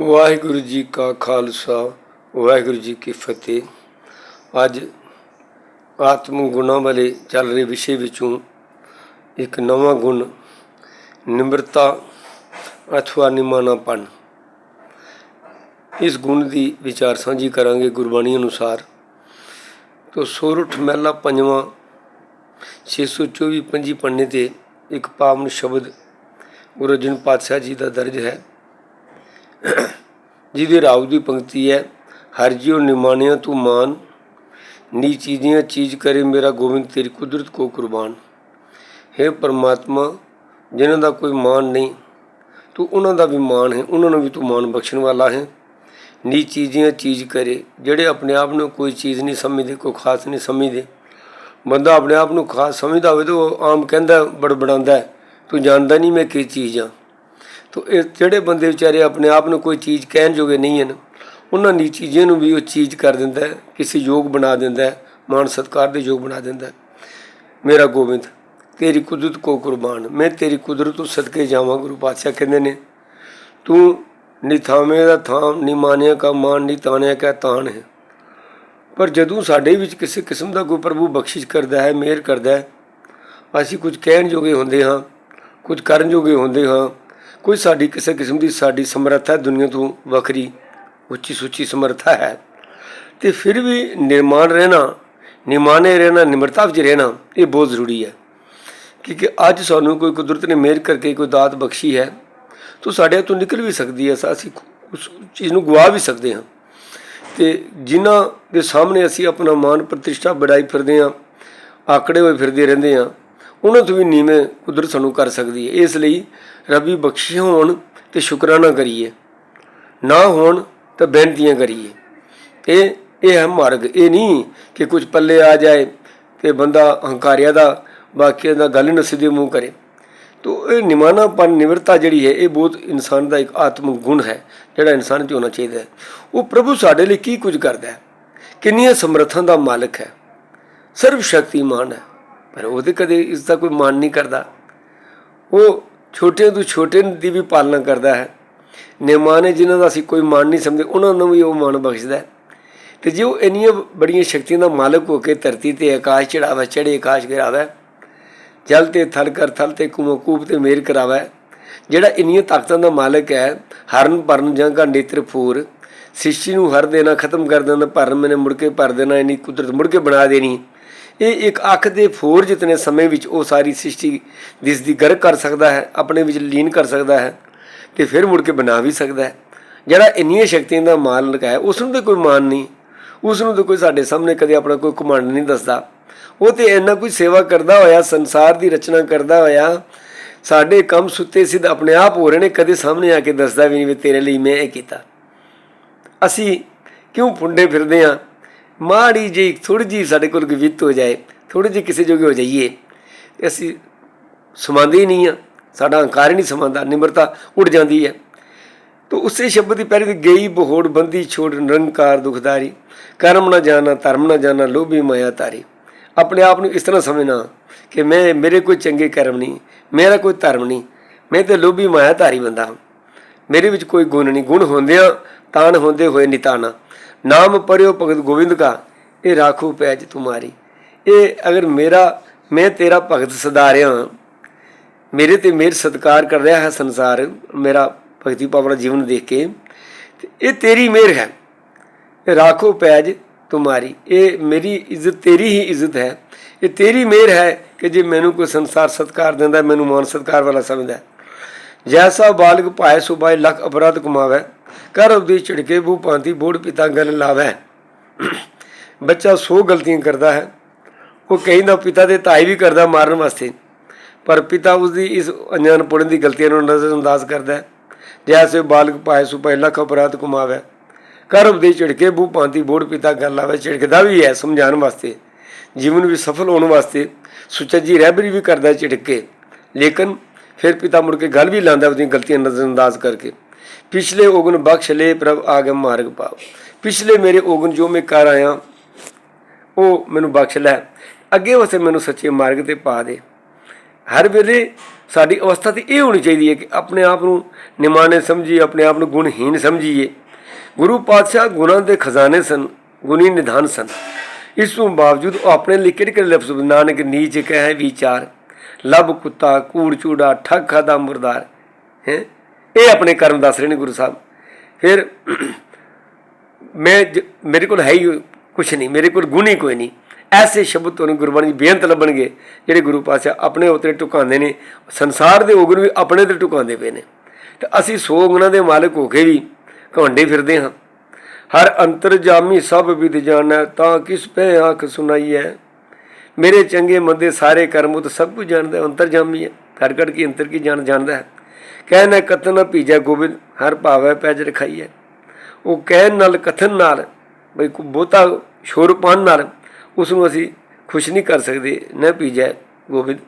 ਵਾਹਿਗੁਰੂ ਜੀ ਕਾ ਖਾਲਸਾ, ਵਾਹਿਗੁਰੂ ਜੀ ਕੀ ਫਤਿਹ। ਅੱਜ ਆਤਮ ਗੁਣਾਂ ਵਾਲੇ ਚੱਲ ਰਹੇ ਵਿਸ਼ੇ ਵਿੱਚੋਂ ਇੱਕ ਨਵਾਂ ਗੁਣ, ਨਿਮਰਤਾ ਅਥਵਾ ਨਿਮਾਨਾਪਨ ਇਸ ਗੁਣ ਦੀ ਵਿਚਾਰ ਸਾਂਝੀ ਕਰਾਂਗੇ ਗੁਰਬਾਣੀ ਅਨੁਸਾਰ। ਤੋ ਸੋਰਠ ਮਹਿਲਾ ਪੰਜਵਾਂ 624 ਪੰਜੀ ਪੰਨੇ ਤੇ ਇੱਕ ਪਾਵਨ ਸ਼ਬਦ ਗੁਰੂ ਅਰਜਨ ਪਾਤਸ਼ਾਹ ਜੀ ਦਾ ਦਰਜ ਹੈ। ਜਿਹਦੇ ਰਾਉ ਦੀ ਪੰਕਤੀ ਹੈ, ਹਰ ਜਿਉ ਨਿਮਾਨਿਆ ਤੂੰ ਮਾਨ, ਨੀ ਚੀਜ਼ੀਆਂ ਚੀਜ਼ ਕਰੇ ਮੇਰਾ ਗੋਬਿੰਦ, ਤੇਰੀ ਕੁਦਰਤ ਕੋ ਕੁਰਬਾਨ। ਹੈ ਪਰਮਾਤਮਾ, ਜਿਨ੍ਹਾਂ ਦਾ ਕੋਈ ਮਾਨ ਨਹੀਂ, ਤੂੰ ਉਹਨਾਂ ਦਾ ਵੀ ਮਾਨ ਹੈ, ਉਹਨਾਂ ਨੂੰ ਵੀ ਤੂੰ ਮਾਨ ਬਖਸ਼ਣ ਵਾਲਾ ਹੈ। ਨੀ ਚੀਜ਼ੀਆਂ ਚੀਜ਼ ਕਰੇ, ਜਿਹੜੇ ਆਪਣੇ ਆਪ ਨੂੰ ਕੋਈ ਚੀਜ਼ ਨਹੀਂ ਸਮਝਦੇ, ਕੋਈ ਖਾਸ ਨਹੀਂ ਸਮਝਦੇ। ਬੰਦਾ ਆਪਣੇ ਆਪ ਨੂੰ ਖਾਸ ਸਮਝਦਾ ਹੋਵੇ ਤਾਂ ਉਹ ਆਮ ਕਹਿੰਦਾ, ਬੜਬੜਾਉਂਦਾ ਤੂੰ ਜਾਣਦਾ ਨਹੀਂ ਮੈਂ ਕੀ ਚੀਜ਼ ਆ ਤੋ ਇਹ ਜਿਹੜੇ ਬੰਦੇ ਵਿਚਾਰੇ ਆਪਣੇ ਆਪ ਨੂੰ ਕੋਈ ਚੀਜ਼ ਕਹਿਣ ਜੋਗੇ ਨਹੀਂ ਹਨ, ਉਹਨਾਂ ਦੀ ਚੀਜ਼ਾਂ ਨੂੰ ਵੀ ਉਹ ਚੀਜ਼ ਕਰ ਦਿੰਦਾ ਹੈ, ਕਿਸੇ ਯੋਗ ਬਣਾ ਦਿੰਦਾ ਹੈ ਮਾਨ ਸਤਕਾਰ ਦੇ ਯੋਗ ਬਣਾ ਦਿੰਦਾ ਹੈ। ਮੇਰਾ ਗੋਬਿੰਦ, ਤੇਰੀ ਕੁਦਰਤ ਕੋ ਕੁਰਬਾਨ, ਮੈਂ ਤੇਰੀ ਕੁਦਰਤ ਤੋਂ ਸਦਕੇ ਜਾਵਾਂ, ਗੁਰੂ ਪਾਤਸ਼ਾਹ ਕਹਿੰਦੇ ਨੇ। ਤੂੰ ਨਿਥਾਵੇਂ ਦਾ ਥਾਮ ਨੀ ਮਾਨਿਆ ਕਾ ਮਾਨ ਨੀ ਤਾਣਿਆ ਕਾ ਤਾਨ ਹੈ। ਪਰ ਜਦੋਂ ਸਾਡੇ ਵਿੱਚ ਕਿਸੇ ਕਿਸਮ ਦਾ ਕੋਈ ਪ੍ਰਭੂ ਬਖਸ਼ਿਸ਼ ਕਰਦਾ ਹੈ, ਮਿਹਰ ਕਰਦਾ ਹੈ, ਅਸੀਂ ਕੁਝ ਕਹਿਣ ਜੋਗੇ ਹੁੰਦੇ ਹਾਂ, ਕੁਝ ਕਰਨ ਜੋਗੇ ਹੁੰਦੇ ਹਾਂ ਕੋਈ ਸਾਡੀ ਕਿਸੇ ਕਿਸਮ ਦੀ ਸਾਡੀ ਸਮਰੱਥਾ ਦੁਨੀਆ ਤੋਂ ਵੱਖਰੀ ਉੱਚੀ ਸੁੱਚੀ ਸਮਰੱਥਾ ਹੈ। ਤੇ ਫਿਰ ਵੀ ਨਿਰਮਾਣ ਰਹਿਣਾ ਨਿਮਾਨੇ ਰਹਿਣਾ, ਨਿਮਰਤਾ ਵਿੱਚ ਰਹਿਣਾ, ਇਹ ਬਹੁਤ ਜ਼ਰੂਰੀ ਹੈ। ਕਿਉਂਕਿ ਅੱਜ ਸਾਨੂੰ ਕੋਈ ਕੁਦਰਤ ਨੇ ਮਿਹਰ ਕਰਕੇ ਕੋਈ ਦਾਤ ਬਖਸ਼ੀ ਹੈ, ਤਾਂ ਸਾਡੇ ਤੋਂ ਨਿਕਲ ਵੀ ਸਕਦੀ ਹੈ, ਅਸੀਂ ਉਸ ਚੀਜ਼ ਨੂੰ ਗਵਾ ਵੀ ਸਕਦੇ ਹਾਂ। ਤੇ ਜਿਨ੍ਹਾਂ ਦੇ ਸਾਹਮਣੇ ਅਸੀਂ ਆਪਣਾ ਮਾਨ ਪ੍ਰਤਿਸ਼ਠਾ ਬੜਾਈ ਫਿਰਦੇ ਹਾਂ, ਆਕੜੇ ਹੋਏ ਫਿਰਦੇ ਰਹਿੰਦੇ ਹਾਂ ਉਹਨਾਂ ਤੋਂ ਵੀ ਨੀਵੇਂ ਕੁਦਰਤ ਸਾਨੂੰ ਕਰ ਸਕਦੀ ਹੈ। ਇਸ ਲਈ ਰੱਬੀ ਬਖਸ਼ਿਸ਼ ਹੋਣ ਤੇ ਸ਼ੁਕਰਾਨਾ ਕਰੀਏ। ਨਾ ਹੋਣ ਤਾਂ ਬੇਨਤੀਆਂ ਕਰੀਏ ਇਹ ਇਹ ਹੈ ਮਾਰਗ। ਇਹ ਨਹੀਂ ਕਿ ਕੁਝ ਪੱਲੇ ਆ ਜਾਏ ਤੇ ਬੰਦਾ ਹੰਕਾਰਿਆ ਦਾ, ਬਾਕੀਆਂ ਦਾ ਗੱਲ ਨਾ ਸਿੱਧੇ ਮੂੰਹ ਕਰੇ। ਤੋ ਇਹ ਨਿਮਾਨਾਪਨ ਨਿਵਰਤਾ ਜਿਹੜੀ ਹੈ, ਇਹ ਬਹੁਤ ਇਨਸਾਨ ਦਾ ਇੱਕ ਆਤਮਿਕ ਗੁਣ ਹੈ, ਜਿਹੜਾ ਇਨਸਾਨ 'ਚ ਹੋਣਾ ਚਾਹੀਦਾ ਹੈ। ਉਹ ਪ੍ਰਭੂ ਸਾਡੇ ਲਈ ਕੀ ਕੁਝ ਕਰਦਾ ਹੈ? ਕਿੰਨੀਆਂ ਸਮਰੱਥਾਂ ਦਾ ਮਾਲਕ ਹੈ? ਸਰਵ ਸ਼ਕਤੀਮਾਨ ਹੈ। ਪਰ ਉਹਦੇ ਕਦੇ ਇਸ ਦਾ ਕੋਈ ਮਾਨ ਨਹੀਂ ਕਰਦਾ। ਉਹ ਛੋਟੇ ਤੋਂ ਛੋਟੇ ਦੀ ਵੀ ਪਾਲਣਾ ਕਰਦਾ ਹੈ। ਨਿਮਾਨੇ ਜਿਨ੍ਹਾਂ ਦਾ ਅਸੀਂ ਕੋਈ ਮਾਨ ਨਹੀਂ ਸਮਝਦੇ, ਉਹਨਾਂ ਨੂੰ ਵੀ ਉਹ ਮਾਨ ਬਖਸ਼ਦਾ ਹੈ। ਤੇ ਜੇ ਉਹ ਇੰਨੀਆਂ ਬੜੀਆਂ ਸ਼ਕਤੀਆਂ ਦਾ ਮਾਲਕ ਹੋ ਕੇ ਧਰਤੀ ਤੇ ਆਕਾਸ਼ ਚੜਾਵਾ ਚੜੇ ਆਕਾਸ਼ ਗਿਰਾਵਾ, ਜਲ ਤੇ ਥਲ ਕਰ ਥਲ ਤੇ ਕੁਮਕੂਬ ਤੇ ਮੇਰ ਕਰਾਵਾ, ਜਿਹੜਾ ਇੰਨੀਆਂ ਤਾਕਤਾਂ ਦਾ ਮਾਲਕ ਹੈ, ਹਰਨ ਪਰਨ ਜੰਗਾ ਨੇਤਰ ਫੂਰ ਸਿਸ਼ੀ ਨੂੰ ਹਰ ਦੇਣਾ ਖਤਮ ਕਰ ਦੇਣਾ, ਭਰਨ ਮੈਨੇ ਮੁੜ ਕੇ ਭਰ ਦੇਣਾ, ਇਨੀ ਕੁਦਰਤ ਮੁੜ ਕੇ ਬਣਾ ਦੇਣੀ। ਇਹ ਇੱਕ ਅੱਖ ਦੇ ਫੋਰ ਜਿਤਨੇ ਸਮੇਂ ਵਿੱਚ ਉਹ ਸਾਰੀ ਸ੍ਰਿਸ਼ਟੀ ਜਿਸ ਦੀ ਗਰਕ ਕਰ ਸਕਦਾ ਹੈ, ਆਪਣੇ ਵਿੱਚ ਲੀਨ ਕਰ ਸਕਦਾ ਹੈ ਤੇ ਫਿਰ ਮੁੜ ਕੇ ਬਣਾ ਵੀ ਸਕਦਾ ਹੈ। ਜਿਹੜਾ ਇੰਨੀਆਂ ਸ਼ਕਤੀਆਂ ਦਾ ਮਾਲਕ ਹੈ ਉਸ ਨੂੰ ਤੇ ਕੋਈ ਮਾਨ ਨਹੀਂ। ਉਸ ਨੂੰ ਤੇ ਕੋਈ ਸਾਡੇ ਸਾਹਮਣੇ ਕਦੇ ਆਪਣਾ ਕੋਈ ਕਮਾਂਡ ਨਹੀਂ ਦੱਸਦਾ। ਉਹ ਤੇ ਇੰਨਾ ਕੋਈ ਸੇਵਾ ਕਰਦਾ ਹੋਇਆ, ਸੰਸਾਰ ਦੀ ਰਚਨਾ ਕਰਦਾ ਹੋਇਆ, ਸਾਡੇ ਕੰਮ ਸੁੱਤੇ ਸਿੱਧ ਆਪਣੇ ਆਪ ਹੋ ਰਹੇ ਨੇ, ਕਦੇ ਸਾਹਮਣੇ ਆ ਕੇ ਦੱਸਦਾ ਵੀ ਨਹੀਂ ਵੀ ਤੇਰੇ ਲਈ ਮੈਂ ਇਹ ਕੀਤਾ। ਅਸੀਂ ਕਿਉਂ ਪੁੰਡੇ ਫਿਰਦੇ ਆ ਮਾੜੀ ਜਿਹੀ ਥੋੜੀ ਜੀ ਸਾਡੇ ਕੋਲ ਗਵਿਤ ਹੋ ਜਾਏ ਥੋੜੀ ਜੀ ਕਿਸੇ ਜੋਗੇ ਹੋ ਜਾਈਏ, ਤੇ ਅਸੀਂ ਸਮਾਉਂਦੇ ਹੀ ਨਹੀਂ ਆ। ਸਾਡਾ ਹੰਕਾਰ ਹੀ ਨਹੀਂ ਸਮਾਉਂਦਾ ਨਿਮਰਤਾ ਉੱਡ ਜਾਂਦੀ ਹੈ। ਤੋ ਉਸੇ ਸ਼ਬਦ ਦੀ ਪਹਿਲੀ ਗਈ ਬਹੋੜ ਬੰਦੀ ਛੋੜ ਨਿਰੰਕਾਰ ਦੁਖਦਾਰੀ। ਕਰਮ ਨਾ ਜਾਣਾ, ਧਰਮ ਨਾ ਜਾਣਾ, ਲੋਭੀ ਮਾਇਆ ਤਾਰੀ ਆਪਣੇ ਆਪ ਨੂੰ ਇਸ ਤਰ੍ਹਾਂ ਸਮਝਣਾ ਕਿ ਮੈਂ, ਮੇਰੇ ਕੋਈ ਚੰਗੇ ਕਰਮ ਨਹੀਂ, ਮੇਰਾ ਕੋਈ ਧਰਮ ਨਹੀਂ, ਮੈਂ ਤੇ ਲੋਭੀ ਮਾਇਆ ਧਾਰੀ ਬੰਦਾ ਹਾਂ। ਮੇਰੇ ਵਿੱਚ ਕੋਈ ਗੁਣ ਨਹੀਂ, ਗੁਣ ਹੁੰਦਿਆਂ ਤਾਣ ਹੁੰਦੇ ਹੋਏ ਨਿਤਾਣਾ। ਨਾਮ ਪਰਿਓ ਭਗਤ ਗੋਬਿੰਦ ਕਾ, ਇਹ ਰਾਖੂ ਪੈਜ ਤੁਮਾਰੀ। ਇਹ ਅਗਰ ਮੇਰਾ, ਮੈਂ ਤੇਰਾ ਭਗਤ ਸਦਾਰਿਆ, ਮੇਰੇ ਤੇ ਮੇਰ ਸਤਕਾਰ ਕਰ ਰਿਹਾ ਹੈ ਸੰਸਾਰ, ਮੇਰਾ ਭਗਤੀ ਭਾਵਨਾ ਜੀਵਨ ਦੇਖ ਕੇ ਇਹ ਤੇਰੀ ਮਿਹਰ ਹੈ। ਰਾਖੋ ਪੈਜ ਤੁਮਾਰੀ। ਇਹ ਮੇਰੀ ਇੱਜ਼ਤ, ਤੇਰੀ ਹੀ ਇੱਜ਼ਤ ਹੈ। ਇਹ ਤੇਰੀ ਮਿਹਰ ਹੈ ਕਿ ਜੇ ਮੈਨੂੰ ਕੋਈ ਸੰਸਾਰ ਸਤਕਾਰ ਦਿੰਦਾ, ਮੈਨੂੰ ਮਾਨ ਸਤਕਾਰ ਵਾਲਾ ਸਮਝਦਾ ਜੈਸਾ ਬਾਲਕ ਭਾਏ ਸੁਬਾਈ ਲੱਖ ਅਪਰਾਧ ਕਮਾਵੇ ਕਰ ਉਦੀ ਝਿੜਕੇ ਬੂ ਭਾਂਤੀ ਬੋੜ ਪਿਤਾ ਗਨ ਲਾਵੇ। ਬੱਚਾ ਸੋ ਗਲਤੀਆਂ ਕਰਦਾ ਹੈ। ਉਹ ਕਹਿੰਦਾ, ਪਿਤਾ ਦੇ ਤਾਈ ਵੀ ਕਰਦਾ ਮਾਰਨ ਵਾਸਤੇ। ਪਰ ਪਿਤਾ ਉਸ ਦੀ ਇਸ ਪੁੜਨ ਦੀ ਗਲਤੀਆਂ ਨੂੰ ਨਜ਼ਰਅੰਦਾਜ਼ ਕਰਦਾ ਹੈ। ਜੈਸੇ ਬਾਲਕ ਭਾਏ ਸੁਬਾਈ ਲੱਖ ਅਪਰਾਧ ਕਮਾਵੇ ਕਰ ਉਦੀ ਝਿੜਕੇ ਬੂ ਭਾਂਤੀ ਬੋੜ ਪਿਤਾ ਗੱਲ ਲਾਵੇ। ਝਿੜਕਦਾ ਵੀ ਹੈ ਸਮਝਾਉਣ ਵਾਸਤੇ। ਜੀਵਨ ਵੀ ਸਫਲ ਹੋਣ ਵਾਸਤੇ ਸੁਚੱਜੀ ਰਹਿਬਰੀ ਵੀ ਕਰਦਾ ਝਿੜਕ। ਲੇਕਿਨ ਫਿਰ ਪਿਤਾ ਮੁੜ ਕੇ ਗੱਲ ਵੀ ਲਾਂਦਾ ਉਹਦੀਆਂ ਗਲਤੀਆਂ ਨਜ਼ਰਅੰਦਾਜ਼ ਕਰਕੇ। ਪਿਛਲੇ ਓਗਨ ਬਖਸ਼ ਲੈ ਪ੍ਰਭ ਆਗੇ ਮਾਰਗ ਪਾਓ। ਪਿਛਲੇ ਮੇਰੇ ਓਗਨ ਜੋ ਮੈਂ ਕਰ ਆਇਆ, ਉਹ ਮੈਨੂੰ ਬਖਸ਼ ਲੈ। ਅੱਗੇ ਵਾਸਤੇ ਮੈਨੂੰ ਸੱਚੇ ਮਾਰਗ ਤੇ ਪਾ ਦੇ। ਹਰ ਵੇਲੇ ਸਾਡੀ ਅਵਸਥਾ ਤੇ ਇਹ ਹੋਣੀ ਚਾਹੀਦੀ ਹੈ ਕਿ ਆਪਣੇ ਆਪ ਨੂੰ ਨਿਮਾਣੇ ਸਮਝੀਏ, ਆਪਣੇ ਆਪ ਨੂੰ ਗੁਣਹੀਨ ਸਮਝੀਏ। ਗੁਰੂ ਪਾਤਸ਼ਾਹ ਗੁਣਾਂ ਦੇ ਖਜ਼ਾਨੇ ਸਨ, ਗੁਣੀ ਨਿਧਾਨ ਸਨ। ਇਸ ਤੋਂ ਬਾਵਜੂਦ ਉਹ ਆਪਣੇ ਲਈ ਕਿਹੜੇ ਕਿਹੜੇ ਲਫ਼ਜ਼ ਨਾਨਕ, ਨੀਚ ਕਹਿ, ਵਿਚਾਰ। ਲਬ ਕੁੱਤਾ, ਕੂੜ ਚੂੜਾ, ਠੱਗ ਖਾਦਾ, ਮੁਰਦਾਰ। ਹੈ? ਇਹ ਆਪਣੇ ਕਰਮ ਦੱਸ ਰਹੇ ਨੇ ਗੁਰੂ ਸਾਹਿਬ। ਫਿਰ ਮੈਂ ਜ- ਮੇਰੇ ਕੋਲ ਹੈ ਹੀ ਕੁਛ ਨਹੀਂ ਮੇਰੇ ਕੋਲ ਗੁਣੀ ਕੋਈ ਨਹੀਂ। ਐਸੇ ਸ਼ਬਦ ਤੁਹਾਨੂੰ ਗੁਰਬਾਣੀ ਬੇਅੰਤ ਲੱਭਣਗੇ ਜਿਹੜੇ ਗੁਰੂ ਪਾਤਸ਼ਾਹ ਆਪਣੇ ਉਤਰੇ ਟੁਕਾਉਂਦੇ ਨੇ ਸੰਸਾਰ ਦੇ ਉਗਰ ਵੀ ਆਪਣੇ ਤੇ ਟੁਕਾਉਂਦੇ ਪਏ ਨੇ। ਤੇ ਅਸੀਂ ਸੋ ਗੁਣਾਂ ਦੇ ਮਾਲਕ ਹੋ ਕੇ ਵੀ ਘਵੰਡੇ ਫਿਰਦੇ ਹਾਂ। ਹਰ ਅੰਤਰਜਾਮੀ ਸਭ ਵਿਦ ਜਾਣੈ ਤਾਂ ਕਿਸ ਪੈ ਆਖ ਸੁਣਾਈਐ ਮੇਰੇ ਚੰਗੇ ਮੰਦੇ ਸਾਰੇ ਕਰਮ ਉਹ ਤਾਂ ਸਭ ਕੁਝ ਜਾਣਦਾ ਹੈ, ਅੰਤਰਜਾਮੀ ਹੈ। ਘੜ ਘੜ ਕੀ ਅੰਤਰ ਕੀ ਜਾਣ ਜਾਣਦਾ ਹੈ? ਕਹਿਣਾ ਕਤਨ ਨਾ ਭੀਜੈ ਗੋਬਿੰਦ, ਹਰ ਭਾਵੈ ਪੈਜ ਰਖਾਈਐ। ਉਹ ਕਹਿਣ ਨਾਲ ਕਥਨ ਨਾਲ, ਬਈ ਕੋ ਬਹੁਤਾ ਸ਼ੋਰਪਾਨ ਨਾਲ ਉਸ ਨੂੰ ਅਸੀਂ ਖੁਸ਼ ਨਹੀਂ ਕਰ ਸਕਦੇ, ਨਾ ਭੀਜੈ ਗੋਬਿੰਦ,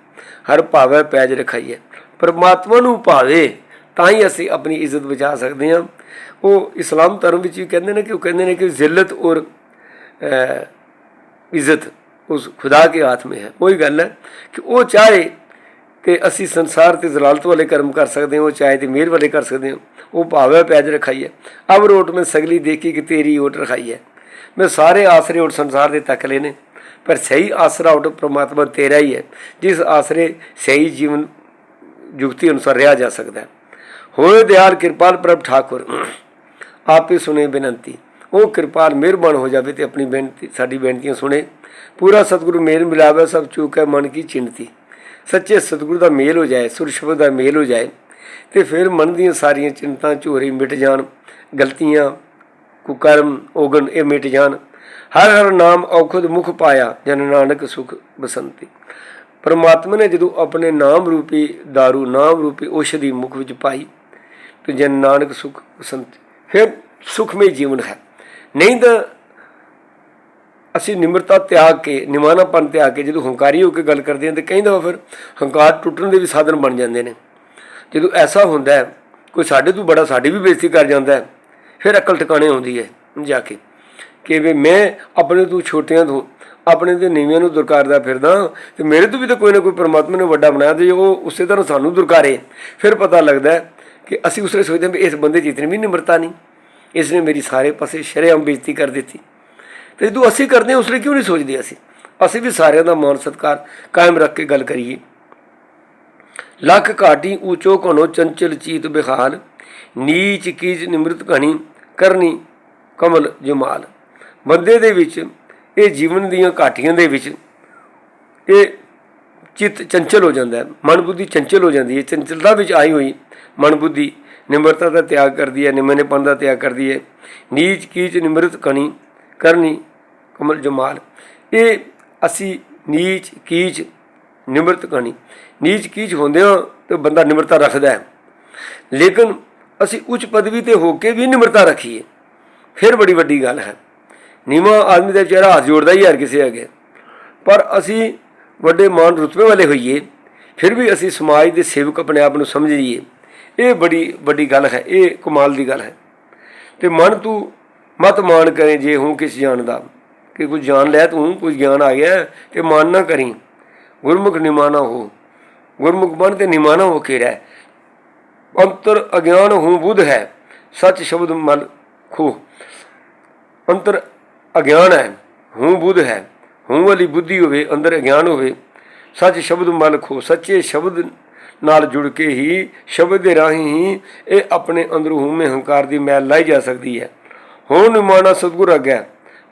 ਹਰ ਭਾਵੈ ਪੈਜ ਰਖਾਈਐ। ਪਰਮਾਤਮਾ ਨੂੰ ਭਾਵੇ, ਤਾਂ ਹੀ ਅਸੀਂ ਆਪਣੀ ਇੱਜ਼ਤ ਬਚਾ ਸਕਦੇ ਹਾਂ। ਉਹ ਇਸਲਾਮ ਧਰਮ ਵਿੱਚ ਵੀ ਕਹਿੰਦੇ ਨੇ ਕਿ ਉਹ ਕਹਿੰਦੇ ਨੇ ਕਿ ਜ਼ਿਲਤ ਔਰ ਇੱਜ਼ਤ ਉਸ ਖੁਦਾ ਕੇ ਹੱਥ ਮੇ ਹੈ। ਉਹੀ ਗੱਲ ਹੈ ਕਿ ਉਹ ਚਾਹੇ ਤੇ ਅਸੀਂ ਸੰਸਾਰ ਤੇ ਜ਼ਲਾਲਤ ਵਾਲੇ ਕਰਮ ਕਰ ਸਕਦੇ ਹਾਂ ਚਾਹੇ ਤੇ ਮਿਹਰ ਵਾਲੇ ਕਰ ਸਕਦੇ ਹਾਂ, ਉਹ ਭਾਵੇਂ ਪੈਜ ਰਖਾਈ ਹੈ। ਅਬ ਰੋਟ ਮੈਂ ਸਗਲੀ ਦੇਖੀ ਕਿ ਤੇਰੀ ਓਟ ਰਖਾਈ ਹੈ। ਮੈਂ ਸਾਰੇ ਆਸਰੇ ਓਟ ਸੰਸਾਰ ਦੇ ਤੱਕ ਲਏ ਨੇ, ਪਰ ਸਹੀ ਆਸਰਾ ਓਟ ਪ੍ਰਮਾਤਮਾ ਤੇਰਾ ਹੀ ਹੈ, ਜਿਸ ਆਸਰੇ ਸਹੀ ਜੀਵਨ ਯੁਕਤੀ ਅਨੁਸਾਰ ਰਿਹਾ ਜਾ ਸਕਦਾ ਹੈ। ਹੋਏ ਦਿਆਲ ਕਿਰਪਾਲ ਪ੍ਰਭ ਠਾਕੁਰ, ਆਪੇ ਸੁਣੇ ਬੇਨੰਤੀ। ਉਹ ਕਿਰਪਾਲ ਮਿਹਰਬਾਨ ਹੋ ਜਾਵੇ ਤੇ ਆਪਣੀ ਬੇਨਤੀ, ਸਾਡੀ ਬੇਨਤੀਆਂ ਸੁਣੇ। ਪੂਰਾ ਸਤਿਗੁਰੂ ਮੇਰ ਮਿਲਾਵੇ, ਸਭ ਚੂਕ ਹੈ ਮਨ ਕੀ ਚਿੰਤੀ ਸੱਚੇ ਸਤਿਗੁਰੂ ਦਾ ਮੇਲ ਹੋ ਜਾਏ, ਸੁਰਸ਼ਬਦ ਦਾ ਮੇਲ ਹੋ ਜਾਏ, ਤੇ ਫਿਰ ਮਨ ਦੀਆਂ ਸਾਰੀਆਂ ਚਿੰਤਾਂ ਝੋਰੇ ਮਿਟ ਜਾਣ, ਗਲਤੀਆਂ, ਕੁਕਰਮ ਓਗਣ ਇਹ ਮਿਟ ਜਾਣ। ਹਰ ਹਰ ਨਾਮ ਔਖਦ ਮੁਖ ਪਾਇਆ, ਜਨ ਨਾਨਕ ਸੁਖ ਬਸੰਤੀ। ਪਰਮਾਤਮਾ ਨੇ ਜਦੋਂ ਆਪਣੇ ਨਾਮ ਰੂਪੀ दारू ਨਾਮ ਰੂਪੀ ਔਸ਼ਧੀ ਮੁਖ ਵਿੱਚ ਪਾਈ, ਤੇ ਜਨ ਨਾਨਕ ਸੁਖ ਬਸੰਤੀ। ਫਿਰ ਸੁਖਮਈ ਜੀਵਨ ਹੈ। ਨਹੀਂ ਤਾਂ ਅਸੀਂ ਨਿਮਰਤਾ ਤਿਆਗ ਕੇ ਨਿਮਾਨਾਪਨ ਤਿਆਗ ਕੇ ਜਦੋਂ ਹੰਕਾਰੀ ਹੋ ਕੇ ਗੱਲ ਕਰਦੇ ਹਾਂ ਤੇ ਕਹਿੰਦਾ ਫਿਰ ਹੰਕਾਰ ਟੁੱਟਣ ਦੇ ਵੀ ਸਾਧਨ ਬਣ ਜਾਂਦੇ ਨੇ। ਜਦੋਂ ਐਸਾ ਹੁੰਦਾ ਹੈ, ਕੋਈ ਸਾਡੇ ਤੋਂ ਬੜਾ ਸਾਡੀ ਵੀ ਬੇਇੱਜ਼ਤੀ ਕਰ ਜਾਂਦਾ ਹੈ, ਫਿਰ ਅਕਲ ਟਿਕਾਣੇ ਆਉਂਦੀ ਹੈ ਜਾ ਕੇ ਕਿ ਵੀ ਮੈਂ ਆਪਣੇ ਤੋਂ ਛੋਟਿਆਂ ਤੋਂ, ਆਪਣੇ ਦੇ ਨੀਵਿਆਂ ਨੂੰ ਦੁਰਕਾਰਦਾ ਫਿਰਦਾ ਤੇ ਮੇਰੇ ਤੋਂ ਵੀ ਤਾਂ ਕੋਈ ਨਾ ਕੋਈ ਪਰਮਾਤਮਾ ਨੇ ਵੱਡਾ ਬਣਾਇਆ ਤੇ ਉਹ ਉਸੇ ਤਰ੍ਹਾਂ ਸਾਨੂੰ ਦੁਰਕਾਰੇ। ਫਿਰ ਪਤਾ ਲੱਗਦਾ ਕਿ ਅਸੀਂ ਉਸਰੇ ਸੋਚਦੇ ਹਾਂ ਵੀ ਇਸ ਬੰਦੇ 'ਚ ਇਤਨੀ ਵੀ ਨਿਮਰਤਾ ਨਹੀਂ, ਇਸ ਨੇ ਮੇਰੀ ਸਾਰੇ ਪਾਸੇ ਸ਼ਰੇਆਮ ਬੇਇੱਜ਼ਤੀ ਕਰ ਦਿੱਤੀ। ਤੇ ਜਦੋਂ ਅਸੀਂ ਕਰਦੇ ਹਾਂ, ਉਸ ਲਈ ਕਿਉਂ ਨਹੀਂ ਸੋਚਦੇ ਅਸੀਂ? ਅਸੀਂ ਵੀ ਸਾਰਿਆਂ ਦਾ ਮਾਨ ਸਤਕਾਰ ਕਾਇਮ ਰੱਖ ਕੇ ਗੱਲ ਕਰੀਏ। ਲੱਖ ਘਾਟੀ ਊਚੋ ਘਣੋ ਚੰਚਲ ਚੀਤ ਬਿਹਾਲ ਨੀਚ ਕੀਜ ਨਿਮਰਤ ਕਹਾਣੀ ਕਰਨੀ ਕਮਲ ਜਮਾਲ। ਬੰਦੇ ਦੇ ਵਿੱਚ, ਇਹ ਜੀਵਨ ਦੀਆਂ ਘਾਟੀਆਂ ਦੇ ਵਿੱਚ, ਇਹ ਚਿੱਤ ਚੰਚਲ ਹੋ ਜਾਂਦਾ ਹੈ ਮਨ ਬੁੱਧੀ ਚੰਚਲ ਹੋ ਜਾਂਦੀ ਹੈ। ਚੰਚਲਤਾ ਵਿੱਚ ਆਈ ਹੋਈ ਮਨ ਬੁੱਧੀ ਨਿਮਰਤਾ ਦਾ ਤਿਆਗ ਕਰਦੀ ਹੈ ਨਿਮਨੇਪਨ ਦਾ ਤਿਆਗ ਕਰਦੀ ਹੈ। ਨੀਚ ਕੀਚ ਨਿਮਰਤ ਕਣੀ ਕਰਨੀ ਕਮਲ ਜਮਾਲ। ਇਹ ਅਸੀਂ ਨੀਚ ਕੀਚ ਨਿਮਰਤ ਕਣੀ ਨੀਚ ਕੀਚ ਹੁੰਦੇ ਹਾਂ ਤੇ ਬੰਦਾ ਨਿਮਰਤਾ ਰੱਖਦਾ ਹੈ। ਲੇਕਿਨ ਅਸੀਂ ਉੱਚ ਪਦਵੀ ਤੇ ਹੋ ਕੇ ਵੀ ਨਿਮਰਤਾ ਰੱਖੀਏ। ਫਿਰ ਬੜੀ ਵੱਡੀ ਗੱਲ ਹੈ। ਨੀਵਾਂ ਆਦਮੀ ਦਾ ਚਿਹਰਾ ਹੱਥ ਜੋੜਦਾ ਹੀ ਯਾਰ ਕਿਸੇ ਅੱਗੇ। ਪਰ ਅਸੀਂ ਵੱਡੇ ਮਾਨ ਰੁਤਬੇ ਵਾਲੇ ਹੋਈਏ, ਫਿਰ ਵੀ ਅਸੀਂ ਸਮਾਜ ਦੇ ਸੇਵਕ ਆਪਣੇ ਆਪ ਨੂੰ ਸਮਝੀਏ ਇਹ ਬੜੀ ਵੱਡੀ ਗੱਲ ਹੈ, ਇਹ ਕਮਾਲ ਦੀ ਗੱਲ ਹੈ। ਤੇ ਮਨ ਤੂੰ ਮਤ ਮਾਨ ਕਰੇ ਜੇ ਹੂੰ ਕਿਸ ਜਾਣ ਦਾ। ਕਿ ਕੁਝ ਜਾਣ ਲੈ ਤੂੰ ਕੁਝ ਗਿਆਨ ਆ ਗਿਆ, ਤੇ ਮਾਨ ਨਾ ਕਰੀ। ਗੁਰਮੁਖ ਨਿਮਾਨਾ ਹੋ। ਗੁਰਮੁਖ ਬਣ ਤੇ ਨਿਮਾਨਾ ਹੋ ਕੇ ਰਹਿ। ਅੰਤਰ ਅਗਿਆਨ ਹੂੰ ਬੁੱਧ ਹੈ, ਸੱਚ ਸ਼ਬਦ ਮਲ ਖੋ ਅੰਤਰ ਅਗਿਆਨ ਹੈ, ਹੂੰ ਬੁੱਧ ਹੈ। ਹੂੰ ਵਾਲੀ ਬੁੱਧੀ ਹੋਵੇ, ਅੰਦਰ ਅਗਿਆਨ ਹੋਵੇ, ਸੱਚ ਸ਼ਬਦ ਮਲ ਖੋ ਸੱਚੇ ਸ਼ਬਦ ਨਾਲ ਜੁੜ ਕੇ ਹੀ, ਸ਼ਬਦ ਦੇ ਰਾਹੀਂ ਹੀ ਇਹ ਆਪਣੇ ਅੰਦਰੋਂ ਹੂਮੇ ਹੰਕਾਰ ਦੀ ਮੈਲ ਲਾਈ ਜਾ ਸਕਦੀ ਹੈ। ਹੁਣ ਨਿਮਾਣਾ ਸਤਿਗੁਰ ਅੱਗੇ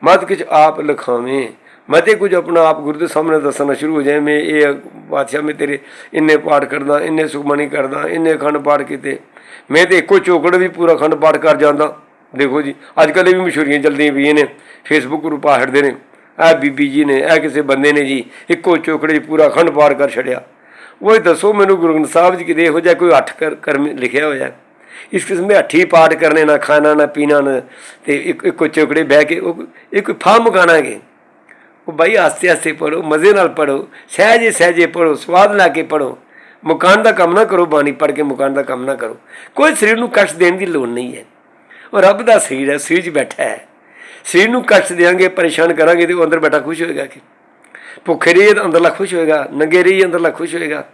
ਮਤ ਕਿਛ ਆਪ ਲਖਾਵੇਂ। ਮੈਂ ਤੇ ਕੁਝ ਆਪਣਾ ਆਪ ਗੁਰੂ ਦੇ ਸਾਹਮਣੇ ਦੱਸਣਾ ਸ਼ੁਰੂ ਹੋ ਜਾਏ। ਮੈਂ ਇਹ ਬਾਦਸ਼ਾਹ ਮੈਂ ਤੇਰੇ ਇੰਨੇ ਪਾਠ ਕਰਦਾ, ਇੰਨੇ ਸੁਖਮਣੀ ਕਰਦਾ, ਇੰਨੇ ਖੰਡ ਪਾਠ ਕੀਤੇ। ਮੈਂ ਤੇ ਇੱਕੋ ਚੋਕੜ ਵੀ ਪੂਰਾ ਖੰਡ ਪਾਠ ਕਰ ਜਾਂਦਾ। ਦੇਖੋ ਜੀ ਅੱਜ ਕੱਲ੍ਹ ਇਹ ਵੀ ਮਸ਼ਹੂਰੀਆਂ ਚੱਲਦੀਆਂ ਪਈਆਂ ਨੇ। ਫੇਸਬੁੱਕ ਨੂੰ ਪਾਹੜਦੇ ਨੇ। ਇਹ ਬੀਬੀ ਜੀ ਨੇ ਇਹ ਕਿਸੇ ਬੰਦੇ ਨੇ ਜੀ, ਇੱਕੋ ਚੋਕੜੇ 'ਚ ਪੂਰਾ ਖੰਡ ਪਾਠ ਕਰ ਛੜਿਆ ਉਹ ਹੀ ਦੱਸੋ ਮੈਨੂੰ ਗੁਰੂ ਗ੍ਰੰਥ ਸਾਹਿਬ ਜੀ ਕਿਤੇ ਇਹੋ ਜਿਹਾ ਕੋਈ ਅੱਠ ਕਰ ਕਰਮ ਲਿਖਿਆ ਹੋਇਆ ਹੈ। ਇਸ ਕਿਸਮ ਦੇ ਹੱਠੀ ਪਾਠ ਕਰਨੇ, ਨਾ ਖਾਣਾ, ਨਾ ਪੀਣਾ, ਨਾ ਤੇ ਇੱਕ, ਇੱਕੋ ਚੋਕੜੇ ਬਹਿ ਕੇ, ਉਹ ਇਹ ਕੋਈ ਫਾਹ ਮਕਾਣਾਗੇ ਉਹ ਬਾਈ ਆਸਤੇ ਆਸਤੇ ਪੜੋ ਮਜ਼ੇ ਨਾਲ ਪੜੋ ਸਹਿਜੇ ਸਹਿਜੇ ਪੜੋ ਸਵਾਦ ਲਾ ਕੇ ਪੜੋ ਮੁਕਾਨ ਦਾ ਕੰਮ ਨਾ ਕਰੋ, ਬਾਣੀ ਪੜ ਕੇ ਮੁਕਾਨ ਦਾ ਕੰਮ ਨਾ ਕਰੋ। ਕੋਈ ਸਰੀਰ ਨੂੰ ਕਸ਼ਟ ਦੇਣ ਦੀ ਲੋੜ ਨਹੀਂ ਹੈ। ਉਹ ਰੱਬ ਦਾ ਸਰੀਰ ਹੈ, ਸਰੀਰ 'ਚ ਬੈਠਾ ਹੈ। ਸਰੀਰ ਨੂੰ ਕਸ਼ਟ ਦੇਾਂਗੇ ਪਰੇਸ਼ਾਨ ਕਰਾਂਗੇ ਤੇ ਉਹ ਅੰਦਰ ਬੈਠਾ ਖੁਸ਼ ਹੋਏਗਾ ਕਿ? ਭੁੱਖੇ ਰਹੀਏ ਤਾਂ ਅੰਦਰਲਾ ਖੁਸ਼ ਹੋਏਗਾ, ਨੰਗੇ ਰਹੀਏ ਅੰਦਰਲਾ ਖੁਸ਼ ਹੋਏਗਾ।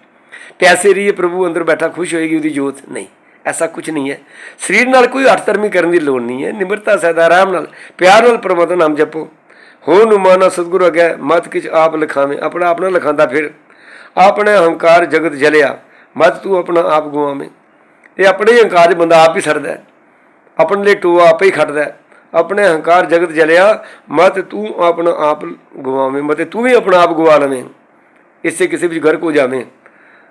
ਪਿਆਸੇ ਰਹੀਏ, ਪ੍ਰਭੂ ਅੰਦਰ ਬੈਠਾ ਖੁਸ਼ ਹੋਏਗੀ, ਉਹਦੀ ਜੋਤ ਨਹੀਂ। ਐਸਾ ਕੁਝ ਨਹੀਂ ਹੈ। ਸਰੀਰ ਨਾਲ ਕੋਈ ਅਟਤਰਮੀ ਕਰਨ ਦੀ ਲੋੜ ਨਹੀਂ ਹੈ। ਨਿਮਰਤਾ, ਸਦਾ ਆਰਾਮ ਨਾਲ, ਪਿਆਰ ਨਾਲ ਪਰਮਾਤਮਾ ਨਾਮ ਜਪੋ। ਹੋ ਨੂੰ ਮਾਨਾ ਸਤਿਗੁਰੂ ਅਗੇ, ਮਤ ਕਿਛ ਆਪ ਲਿਖਾਵੇਂ। ਆਪਣਾ ਆਪਣਾ ਲਿਖਾਂਦਾ ਫਿਰ। ਆਪਣੇ ਹੰਕਾਰ ਜਗਤ ਜਲਿਆ, ਮਤ ਤੂੰ ਆਪਣਾ ਆਪ ਗਵਾਵੇਂ ਇਹ ਆਪਣੇ ਹੀ ਹੰਕਾਰ ਬੰਦਾ ਆਪ ਹੀ ਸਰਦਾ ਹੈ। ਆਪਣੇ ਲਈ ਟੂਆ ਆਪੇ ਹੀ ਖੜਦਾ ਹੈ। ਆਪਣੇ ਹੰਕਾਰ ਜਗਤ ਜਲਿਆ, ਮਤ ਤੂੰ ਆਪਣਾ ਆਪ ਗਵਾਵੇਂ ਮਤ ਤੂੰ ਵੀ ਆਪਣਾ ਆਪ ਗਵਾ ਲਵੇਂ। ਇਸੇ ਕਿਸੇ ਵਿੱਚ ਗਰਕ ਹੋ ਜਾਵੇਂ।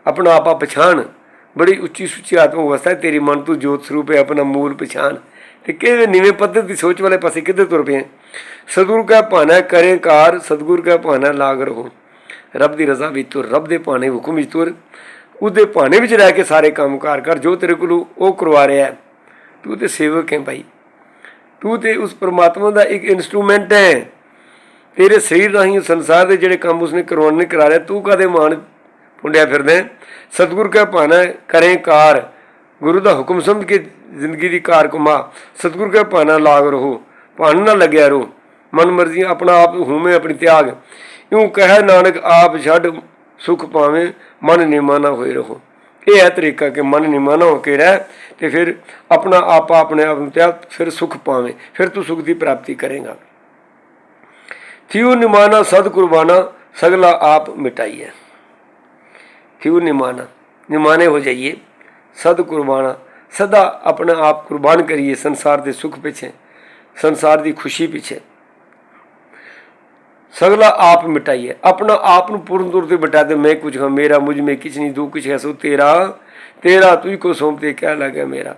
ਆਪਣਾ ਆਪਾ ਪਛਾਣ। ਬੜੀ ਉੱਚੀ ਸੁੱਚੀ ਆਤਮ ਅਵਸਥਾ ਹੈ, ਤੇਰੀ ਮਨ ਤੂੰ ਜੋਤ ਸਰੂਪ ਹੈ, ਆਪਣਾ ਮੂਲ ਪਛਾਣ। ਤੇ ਕਿਵੇਂ ਨੀਵੇਂ ਪੱਧਰ ਦੀ ਸੋਚ ਵਾਲੇ ਪਾਸੇ ਕਿੱਧਰ ਤੁਰ ਪਏ ਸਤਿਗੁਰੂ ਕਾ ਭਾਣਾ ਕਰੇ ਕਾਰ, ਸਤਿਗੁਰ ਕਾ ਭਾਣਾ ਲਾਗ ਰਹੋ। ਰੱਬ ਦੀ ਰਜ਼ਾ ਵਿੱਚ ਤੁਰ, ਰੱਬ ਦੇ ਭਾਣੇ ਹੁਕਮ ਵਿੱਚ ਤੁਰ। ਉਹਦੇ ਭਾਣੇ ਵਿੱਚ ਰਹਿ ਕੇ ਸਾਰੇ ਕੰਮ ਕਾਰ ਕਰ ਜੋ ਤੇਰੇ ਕੋਲ ਉਹ ਕਰਵਾ ਰਿਹਾ ਤੂੰ ਤੇ ਸੇਵਕ ਹੈ ਭਾਈ। ਤੂੰ ਤੇ ਉਸ ਪਰਮਾਤਮਾ ਦਾ ਇੱਕ ਇਨਸਟਰੂਮੈਂਟ ਹੈ। ਤੇਰੇ ਸਰੀਰ ਰਾਹੀਂ ਸੰਸਾਰ ਦੇ ਜਿਹੜੇ ਕੰਮ ਉਸਨੇ ਕਰਵਾਉਣੇ ਕਰਾ ਰਿਹਾ ਤੂੰ ਕਦੇ ਮਾਣ ਪੁੰਡਿਆ ਫਿਰਦਾ ਹੈ? ਸਤਿਗੁਰ ਕਾ ਭਾਣਾ ਕਰੇ ਕਾਰ। ਗੁਰੂ ਦਾ ਹੁਕਮ ਸਮਝ ਕੇ ਜ਼ਿੰਦਗੀ ਦੀ ਕਾਰ ਕੁਮਾ ਸਤਿਗੁਰ ਕਾ ਭਾਣਾ ਲਾਗ ਰਹੋ। ਭਾਣ ਨਾ ਲੱਗਿਆ ਰਹੋ ਮਨ ਮਰਜ਼ੀ ਆਪਣਾ ਆਪ ਹੂਮੇ ਆਪਣੀ ਤਿਆਗ। ਇਉਂ ਕਹੇ ਨਾਨਕ, ਆਪ ਛੱਡ ਸੁਖ ਪਾਵੇਂ ਮਨ ਨਿਮਾਨਾ ਹੋਏ ਰਹੋ। ਇਹ ਹੈ ਤਰੀਕਾ ਕਿ ਮਨ ਨਿਮਾਨਾ ਹੋ ਕੇ ਰਹਿ ਤੇ ਫਿਰ ਆਪਣਾ ਆਪ ਆਪਣੇ ਆਪ ਨੂੰ ਤਿਆਗ, ਫਿਰ ਸੁਖ ਪਾਵੇਂ ਫਿਰ ਤੂੰ ਸੁਖ ਦੀ ਪ੍ਰਾਪਤੀ ਕਰੇਗਾ। ਥਿਉ ਨਿਮਾਨਾ ਸਦ ਕੁਰਬਾਨਾ, ਸਗਲਾ ਆਪ ਮਿਟਾਈਏ ਥਿਉ ਨਿਮਾਨਾ ਨਿਮਾਨੇ ਹੋ ਜਾਈਏ ਸਦ ਕੁਰਬਾਨਾ ਸਦਾ ਆਪਣਾ ਆਪ ਕੁਰਬਾਨ ਕਰੀਏ ਸੰਸਾਰ ਦੇ ਸੁਖ ਪਿੱਛੇ ਸੰਸਾਰ ਦੀ ਖੁਸ਼ੀ ਪਿੱਛੇ ਸਗਲਾ ਆਪ ਮਿਟਾਈਏ ਆਪਣਾ ਆਪ ਨੂੰ ਪੂਰਨ ਤੌਰ ਤੇ ਮਿਟਾ ਦੇ ਮੈਂ ਕੁਝ ਹਾਂ ਮੇਰਾ ਮੁਝ में किछ नहीं तू कुछ है सो तेरा तेरा तू को सौंपते क्या लगे ਮੇਰਾ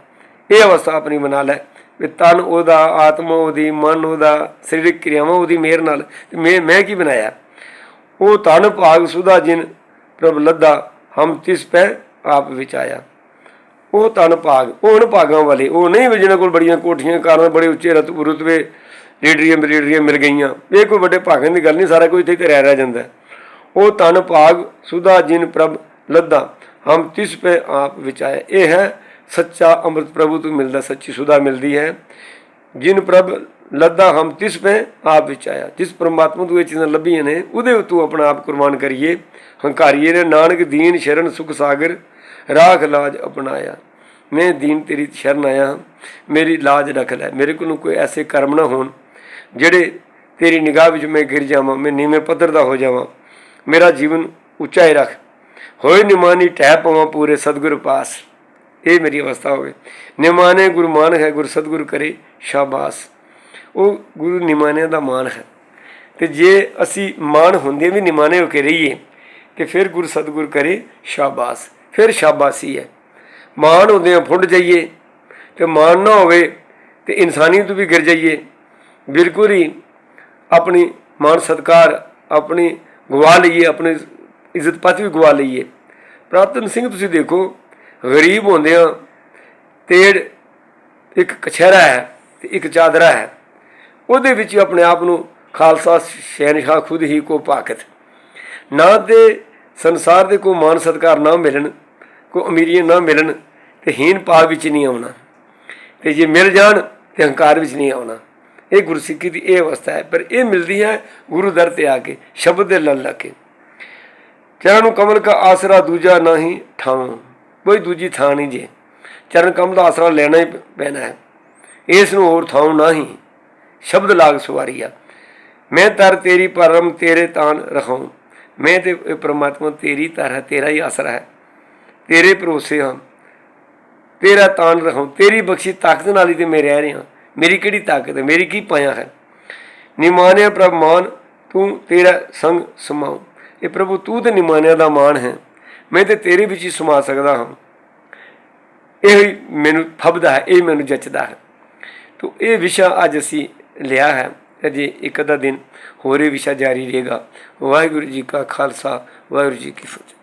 ਇਹ ਅਵਸਥਾ ਆਪਣੀ ਬਣਾ ਲੈ ਵੀ ਤਨ ਉਹਦਾ ਆਤਮਾ ਉਹਦੀ ਮਨ ਉਹਦਾ ਸਰੀਰਕ ਕਿਰਿਆਵਾਂ ਉਹਦੀ ਮੇਰ ਨਾਲ ਤੇ ਮੈਂ ਮੈਂ ਕੀ ਬਣਾਇਆ ਉਹ ਤਨ ਭਾਗ ਸੁਦਾ ਜਿਨ ਪ੍ਰਭ ਲੱਦਾ, ਹਮ ਤਿਸ ਪੈ ਆਪ ਵਿੱਚ ਆਇਆ। ਉਹ ਤਨ ਭਾਗ, ਉਹ ਭਾਗਾਂ ਵਾਲੇ, ਉਹ ਨਹੀਂ ਜਿਹਨਾਂ ਕੋਲ ਬੜੀਆਂ ਕੋਠੀਆਂ, ਕਾਰਾਂ ਬੜੇ ਉੱਚੇ ਰਤਬੇ ਲੀਡਰੀਆਂ ਲੀਡਰੀਆਂ ਮਿਲ ਗਈਆਂ। ਇਹ ਕੋਈ ਵੱਡੇ ਭਾਗਾਂ ਦੀ ਗੱਲ ਨਹੀਂ, ਸਾਰਾ ਕੁਝ ਇੱਥੇ ਤੇ ਰਹਿ ਰਹਿ ਜਾਂਦਾ। ਉਹ ਤਨ ਭਾਗ ਸੁਦਾ ਜਿਨ ਪ੍ਰਭ ਲੱਦਾ, ਹਮ ਤਿਸ ਪੈ ਆਪ ਵਿੱਚ ਆਏ ਇਹ ਹੈ ਸੱਚਾ ਅੰਮ੍ਰਿਤ ਪ੍ਰਭੂ ਤੋਂ ਮਿਲਦਾ, ਸੱਚੀ ਸੁਦਾ ਮਿਲਦੀ ਹੈ। ਜਿਨ ਪ੍ਰਭ ਲੱਦਾ ਹਮ ਤਿਸ ਪੈ ਆਪ ਵਿੱਚ ਆਇਆ। ਜਿਸ ਪ੍ਰਮਾਤਮਾ ਤੋਂ ਇਹ ਚੀਜ਼ਾਂ ਲੱਭੀਆਂ ਨੇ ਉਹਦੇ ਉੱਤੋਂ ਆਪਣਾ ਆਪ ਕੁਰਬਾਨ ਕਰੀਏ। ਹੰਕਾਰੀਏ ਨੇ ਨਾਨਕ ਦੀਨ ਸ਼ਰਨ ਸੁਖ ਸਾਗਰ ਰਾਖ ਲਾਜ ਅਪਣਾਇਆ। ਮੈਂ ਦੀਨ ਤੇਰੀ ਸ਼ਰਨ ਆਇਆ ਹਾਂ, ਮੇਰੀ ਲਾਜ ਰੱਖ ਲੈ। ਮੇਰੇ ਕੋਲੋਂ ਕੋਈ ਐਸੇ ਕਰਮ ਨਾ ਹੋਣ ਜਿਹੜੇ ਤੇਰੀ ਨਿਗਾਹ ਵਿੱਚ ਮੈਂ ਗਿਰ ਜਾਵਾਂ ਮੈਂ ਨੀਵੇਂ ਪੱਧਰ ਦਾ ਹੋ ਜਾਵਾਂ। ਮੇਰਾ ਜੀਵਨ ਉੱਚਾਈ ਰੱਖ। ਹੋਏ ਨਿਮਾਨੀ ਟਹਿ ਪਵਾਂ ਪੂਰੇ ਸਤਿਗੁਰ ਪਾਸ। ਇਹ ਮੇਰੀ ਅਵਸਥਾ ਹੋਵੇ। ਨਿਮਾਨੇ ਗੁਰੂ ਹੈ ਗੁਰ ਸਤਿਗੁਰ ਕਰੇ ਸ਼ਾਬਾਸ। ਉਹ ਗੁਰੂ ਨਿਮਾਨਿਆਂ ਦਾ ਮਾਣ ਹੈ। ਤੇ ਜੇ ਅਸੀਂ ਮਾਣ ਹੁੰਦੇ ਵੀ ਨਿਮਾਨੇ ਹੋ ਕੇ ਰਹੀਏ, ਤੇ ਫਿਰ ਗੁਰ ਸਤਿਗੁਰ ਕਰੇ ਸ਼ਾਬਾਸ। ਫਿਰ ਸ਼ਾਬਾਸੀ ਹੈ। ਮਾਣ ਹੁੰਦੇ ਆ ਫੁੱਟ ਜਾਈਏ, ਤੇ ਮਾਣ ਨਾ ਹੋਵੇ ਤੇ ਇਨਸਾਨੀਅਤ ਵੀ ਗਿਰ ਜਾਈਏ। ਬਿਲਕੁਲ ਹੀ ਆਪਣੀ ਮਾਣ ਸਤਕਾਰ, ਆਪਣੀ ਗਵਾ ਲਈਏ, ਆਪਣੀ ਇੱਜ਼ਤ ਪਾਤੀ ਵੀ ਗਵਾ ਲਈਏ। ਪ੍ਰਾਤਨ ਸਿੰਘ ਤੁਸੀਂ ਦੇਖੋ, ਗਰੀਬ ਹੁੰਦੇ ਆ ਤੇੜ ਇੱਕ ਕਛਹਿਰਾ ਹੈ ਤੇ ਇੱਕ ਚਾਦਰਾ ਹੈ। ਉਹਦੇ ਵਿੱਚ ਆਪਣੇ ਆਪ ਨੂੰ ਖਾਲਸਾ ਸ਼ਹਿਨशाह ਖੁਦ ਹੀ ਕੋ ਪਾਕਤ। ਨਾ ਤੇ ਸੰਸਾਰ ਦੇ ਕੋ ਮਾਨ ਸਤਕਾਰ ਨਾ ਮਿਲਣ, ਕੋ ਅਮੀਰੀਆਂ ਨਾ ਮਿਲਣ, ਤੇ ਹੀਨ ਭਾਵ ਵਿੱਚ ਨਹੀਂ ਆਉਣਾ। ਤੇ ਜੇ ਮਿਲ ਜਾਣ, ਤੇ ਹੰਕਾਰ ਵਿੱਚ ਨਹੀਂ ਆਉਣਾ। ਇਹ ਗੁਰਸਿੱਖੀ ਦੀ ਇਹ ਅਵਸਥਾ ਹੈ, ਪਰ ਇਹ ਮਿਲਦੀ ਹੈ ਗੁਰੂ ਦਰ ਤੇ ਆ ਕੇ, ਸ਼ਬਦ ਦੇ ਲਲ ਲਾ ਕੇ। ਚਰਨ ਕਮਲ ਕਾ ਆਸਰਾ ਦੂਜਾ ਨਹੀਂ ਥਾਂ ਕੋਈ ਦੂਜੀ ਥਾਂ ਨਹੀਂ ਜੇ। ਚਰਨ ਕਮਲ ਦਾ ਆਸਰਾ ਲੈਣਾ ਹੀ ਪੈਣਾ ਹੈ। ਇਸ ਨੂੰ ਹੋਰ ਥਾਂ ਨਹੀਂ। ਸ਼ਬਦ ਲਾਗ ਸਵਾਰੀ ਆ। ਮੈਂ ਤਰ ਤੇਰੀ ਪਰਮ ਤੇਰੇ ਤਾਨ ਰਖਾਉ। ਮੈਂ ਤੇ ਇਹ ਪ੍ਰਮਾਤਮਾ ਤੇਰੀ ਤਰ ਹੈ, ਤੇਰਾ ਹੀ ਆਸਰਾ ਹੈ। ਤੇਰੇ ਭਰੋਸੇ ਹਾਂ। ਤੇਰਾ ਤਾਨ ਰਖਾਉ। ਤੇਰੀ ਬਖਸ਼ੀ ਤਾਕਤ ਨਾਲ ਹੀ ਤੇ ਮੈਂ ਰਹਿ ਰਿਹਾ। ਮੇਰੀ ਕਿਹੜੀ ਤਾਕਤ ਹੈ? ਮੇਰੀ ਕੀ ਪਾਇਆ ਹੈ? ਨਿਮਾਨਿਆ ਪ੍ਰਭ ਮਾਨ, ਤੂੰ ਤੇਰਾ ਸੰਗ ਸਮਾਉ। ਇਹ ਪ੍ਰਭੂ, ਤੂੰ ਤੇ ਨਿਮਾਨਿਆ ਦਾ ਮਾਨ ਹੈ। ਮੈਂ ਤੇ ਤੇਰੇ ਵਿੱਚ ਹੀ ਸਮਾ ਸਕਦਾ ਹਾਂ। ਇਹ ਮੈਨੂੰ ਫਬਦਾ ਹੈ, ਇਹ ਮੈਨੂੰ ਜੱਚਦਾ ਹੈ। ਤੋ ਇਹ ਵਿਸ਼ਾ ਅੱਜ ਅਸੀਂ ਲਿਆ ਹੈ ਅਜੇ ਇੱਕ ਅੱਧਾ ਦਿਨ ਹੋਰ ਇਹ ਵਿਸ਼ਾ ਜਾਰੀ ਰਹੇਗਾ। ਵਾਹਿਗੁਰੂ ਜੀ ਕਾ ਖਾਲਸਾ, ਵਾਹਿਗੁਰੂ ਜੀ ਕੀ ਫਤਿਹ।